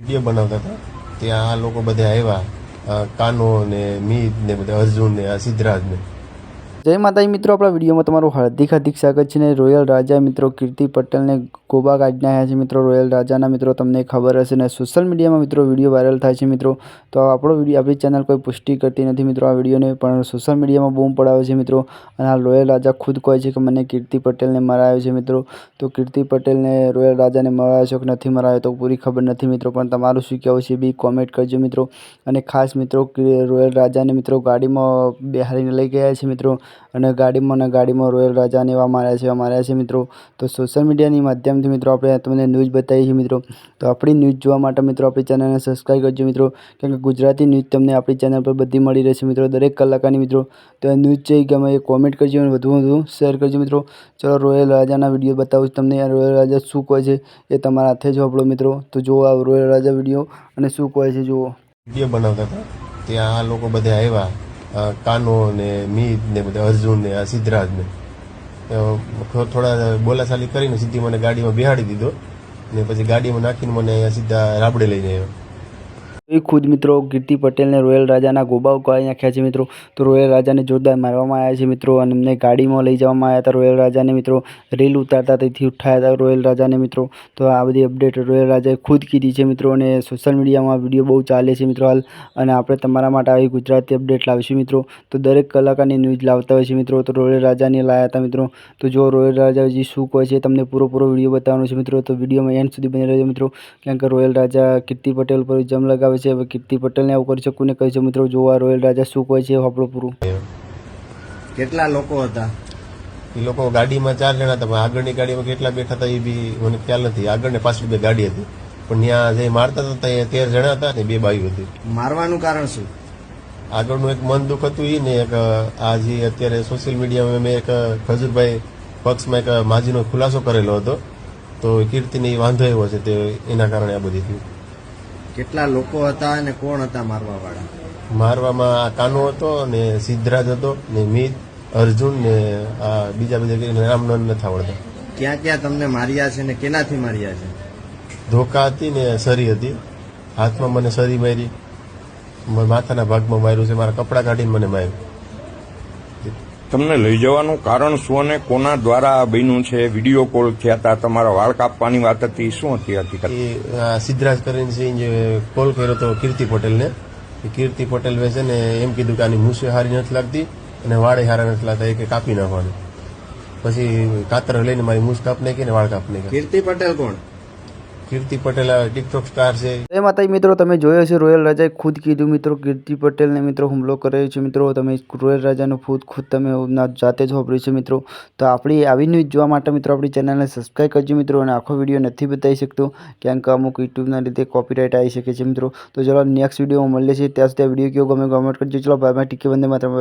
Video બનાવતા હતા. ત્યાં આ લોકો બધા આવ્યા કાનો ને મીત ને બધા અર્જુન ને સિદ્ધરાજ ને જય માતાજી મિત્રો, આપણા વિડીયોમાં તમારું હાર્દિક હાર્દિક સ્વાગત છે ને રોયલ રાજા મિત્રો કીર્તિ પટેલને ગોબા કાઢી નાખ્યા છે મિત્રો, રોયલ રાજાના મિત્રો તમને ખબર હશે ને સોશિયલ મીડિયામાં મિત્રો વીડિયો વાયરલ થાય છે મિત્રો, તો આપણો વીડિયો, આપણી ચેનલ કોઈ પુષ્ટિ કરતી નથી મિત્રો, આ વિડીયોને પણ સોશિયલ મીડિયામાં બૂમ પડાવે છે મિત્રો, અને આ રોયલ રાજા ખુદ કહે છે કે મને કીર્તિ પટેલને મરાયો છે મિત્રો, તો કીર્તિ પટેલને રોયલ રાજાને મરાયો છે કે નથી મરાયો તો પૂરી ખબર નથી મિત્રો, પણ તમારું શું કહેવું છે બી કોમેન્ટ કરજો મિત્રો, અને ખાસ મિત્રો રોયલ રાજાને મિત્રો ગાડીમાં બેહાડીને લઈ ગયા છે મિત્રો અને ગાડીમાં અને ગાડીમાં રોયલ રાજાને એવા માર્યા છે, એવા માર્યા છે મિત્રો. તો સોશિયલ મીડિયાની માધ્યમથી મિત્રો આપણે તમને ન્યૂઝ બતાવીએ છીએ મિત્રો. તો આપણી ન્યૂઝ જોવા માટે મિત્રો આપણી ચેનલને સબસ્ક્રાઈબ કરજો મિત્રો. કેમ કે ગુજરાતી ન્યૂઝ તમને આપણી ચેનલ પર બધી મળી રહેશે મિત્રો, દરેક કલાકારની મિત્રો. તો ન્યૂઝ છે ગમે એ કોમેન્ટ કરજો અને વધુ વધુ શેર કરજો મિત્રો. ચલો રોયલ રાજાના વીડિયો બતાવું છું તમને. રોયલ રાજા શું કહે છે એ તમારા હાથે જ આપણો મિત્રો. તો જુઓ આ રોયલ રાજા વીડિયો અને શું કહે છે, જુઓ. વીડિયો બનાવતા હતા. ત્યાં આ લોકો બધા આવ્યા. કાનો ને મીત ને બધા અર્જુન ને આ સિદ્ધરાજ ને થોડા બોલાચાલી કરીને સીધી મને ગાડીમાં બિહાડી દીધો. ને પછી ગાડીમાં નાખીને મને અહીંયા સીધા રાબડે લઈને આવ્યો. એ ખુદ મિત્રો કીર્તિ પટેલને રોયલ રાજાના ગોબાઓ કાઢી નાખ્યા છે મિત્રો. તો રોયલ રાજાને જોરદાર મારવામાં આવ્યા છે મિત્રો અને એમને ગાડીમાં લઈ જવામાં આવ્યા હતા રોયલ રાજાને મિત્રો. રેલ ઉતારતા તેથી ઉઠાયા હતા રોયલ રાજાને મિત્રો. તો આ બધી અપડેટ રોયલ રાજાએ ખુદ કીધી છે મિત્રો અને સોશિયલ મીડિયામાં વીડિયો બહુ ચાલે છે મિત્રો હાલ. અને આપણે તમારા માટે આવી ગુજરાતી અપડેટ લાવીશું મિત્રો. તો દરેક કલાકારની ન્યૂઝ લાવતા હોય છે મિત્રો. તો રોયલ રાજાને લાવ્યા હતા મિત્રો. તો જો રોયલ રાજાજી શું કહે છે તમને પૂરો પૂરો વીડિયો બતાવવાનો છે મિત્રો. તો વિડીયોમાં એન્ડ સુધી બની રહેજો મિત્રો. કેમ કે રોયલ રાજા કીર્તિ પટેલ પર જમ લગાવે છે. હવે કીર્તિ પટેલને આવું કરી શકું ને કહી છે મિત્રો જોવા રોયલ રાજા શું કહે છે આપણું પૂરું. કેટલા લોકો હતા? એ લોકો ગાડીમાં ચાર જણા હતા પણ આગળની ગાડીમાં કેટલા બેઠા હતા એ બી મને ખ્યાલ નથી. આગળ ને પાછળ બે ગાડી હતી. પણ ત્યાં જે મારતા હતા ત્યાં તેર જણા હતા ને બે બાઈઓ હતી. મારવાનું કારણ શું? આગળનું એક મન દુઃખ હતું એ ને એક આ જે અત્યારે સોશિયલ મીડિયામાં મેં એક ખજૂરભાઈ પક્ષમાં એક માજીનો ખુલાસો કરેલો હતો. તો કીર્તિને એ વાંધો એવો છે તે એના કારણે આ બધી થયું. કેટલા લોકો હતા અને કોણ હતા મારવા વાળા મારવામાં આ કાનો હતો ને સિદ્ધરાજ હતો ને મીત અર્જુન ને આ બીજા બધા રામનંદ નથી આવડતા. ક્યાં ક્યાં તમને માર્યા છે ને કેનાથી માર્યા છે? ધોકા હતી ને સરી હતી. હાથમાં મને સરી મારી. માથાના ભાગમાં માર્યું છે. મારા કપડાં કાઢીને મને માર્યું. તમને લઈ જવાનું કારણ શું અને કોના દ્વારા આ બન્યું છે? વીડિયો કોલ થયા હતા તમારા વાળ કાપવાની વાત હતી શું હતી હકીકત? સિદ્ધરાજ કરીને છે જે કોલ કર્યો હતો કીર્તિ પટેલને એ કીર્તિ પટેલ છે ને એમ કીધું કે આની મૂસે હારી નથી લાગતી અને વાળે હારા નથી લાગતા એ કે કાપી નાખવાનું. પછી કાતર લઈને મારી મૂસ કાપ નાખી ને વાળ કાપ નાખી કીર્તિ પટેલ કોણ? કીર્તિ પટેલ આ ટિકટોક સ્ટાર છે. એ માતાજી મિત્રો, તમે જોયો છે રોયલ રાજાએ ખુદ કીધું મિત્રો, કીર્તિ પટેલને મિત્રો હુમલો કર્યો છે મિત્રો. તમે રોયલ રાજાનું ખુદ ખુદ તમે જાતે જ વાપર્યું છે મિત્રો. તો આપણી આવી ન્યૂઝ જોવા માટે મિત્રો આપણી ચેનલને સબસ્ક્રાઈબ કરજો મિત્રો અને આખો વીડિયો નથી બતાવી શકતો કેમ કે અમુક યુટ્યુબના લીધે કોપીરાઇટ આવી શકે છે મિત્રો. તો ચલો નેક્સ્ટ વિડીયોમાં મળીએ છીએ. ત્યાં સુધી આ વીડિયો કેવો ગમે કોમેન્ટ કરજો. ચલો બાય બાય ટીકી બંને માત્ર